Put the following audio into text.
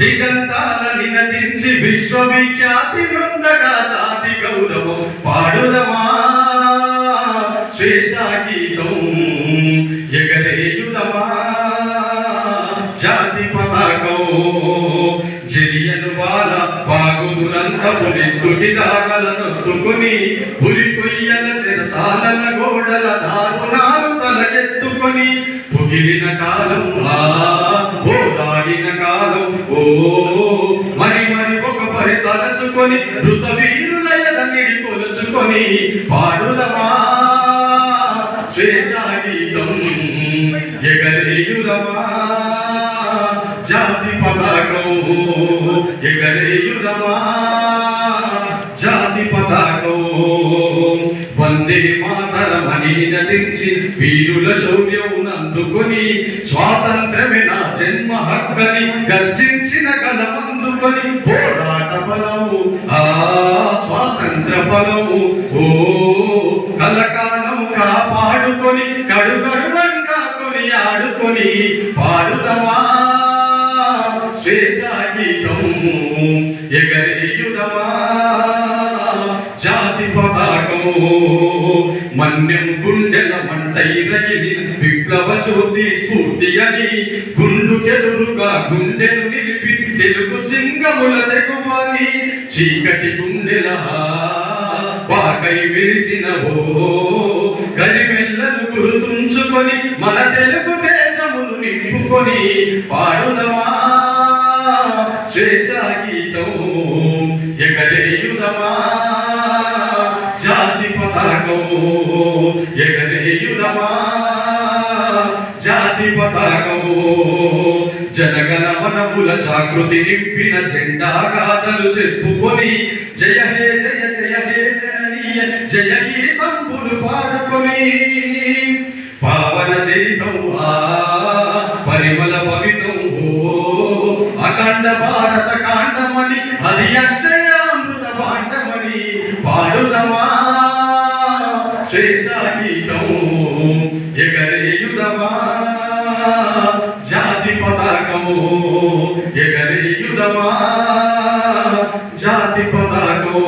దిగంతాల నినదించి విశ్వవిఖ్యాతి నొందగా జాతి గౌరవం పాడుదమా స్వేచ్ఛాగీతం. ఎగరేయుదమా పతాకం చెలియను బాల బాగుదురంతము నెత్తుటి దాగలనొత్తుకుని పులి కొయ్యల చెరసాలల గోడల దారుణాలు తలకెత్తుకొని పొగిలిన కాలం ఆ కాలం ఓ మరి మరి ఒక పరి తలచుకొని ఋత వీరులయదనిడి కొలుచుకొని పాడుదమా స్వేచ్ఛాగీతం ఎగరేయుదమా మాతరమని నటించి వీరుల శౌర్యం అందుకొని స్వాతంత్రమే నా జన్మ హక్కని గర్జించిన కలమందుకొని పోరాట ఫలము ఆ స్వాతంత్ర ఫలము ఓ కలకాలం కాపాడుకొని కడుగడుగంగా కొని ఆడుకొని పాడుదమా స్వేచ్ఛాగీతం ఎగరే మన్యం గుండెల మంటై విప్లవ జ్యోతి స్ఫూర్తి అని గుండుకెదురుగా గుండెను నిలిపి తెలుగు సింగముల తెగువని చీకటి గుండెల వాకై విరిసిన ఓ గరిమెల్లను గుర్తుంచుకొని మన తెలుగు దేశమును నింపుకొని పాడుదమా? స్వేచ్ఛాగీతం ఎగరేయుదమా? జాతి పతాకము జనగణ వనముల జాగృతి నింపిన జెండా గాథలు చెప్పుకొని జయ హే జయ జయ హే జననీయ జయ గీతంబులు పాడుకొని పావన చరితం పరిమళ పవితం అఖండ భారత కాండమని అది అక్షయామృత పాండమని పాడుద స్వేచ్ఛాగీతము ఎగరేయుదమా జాతి పతాకము ఎగరేయుదమా జాతి పతాకము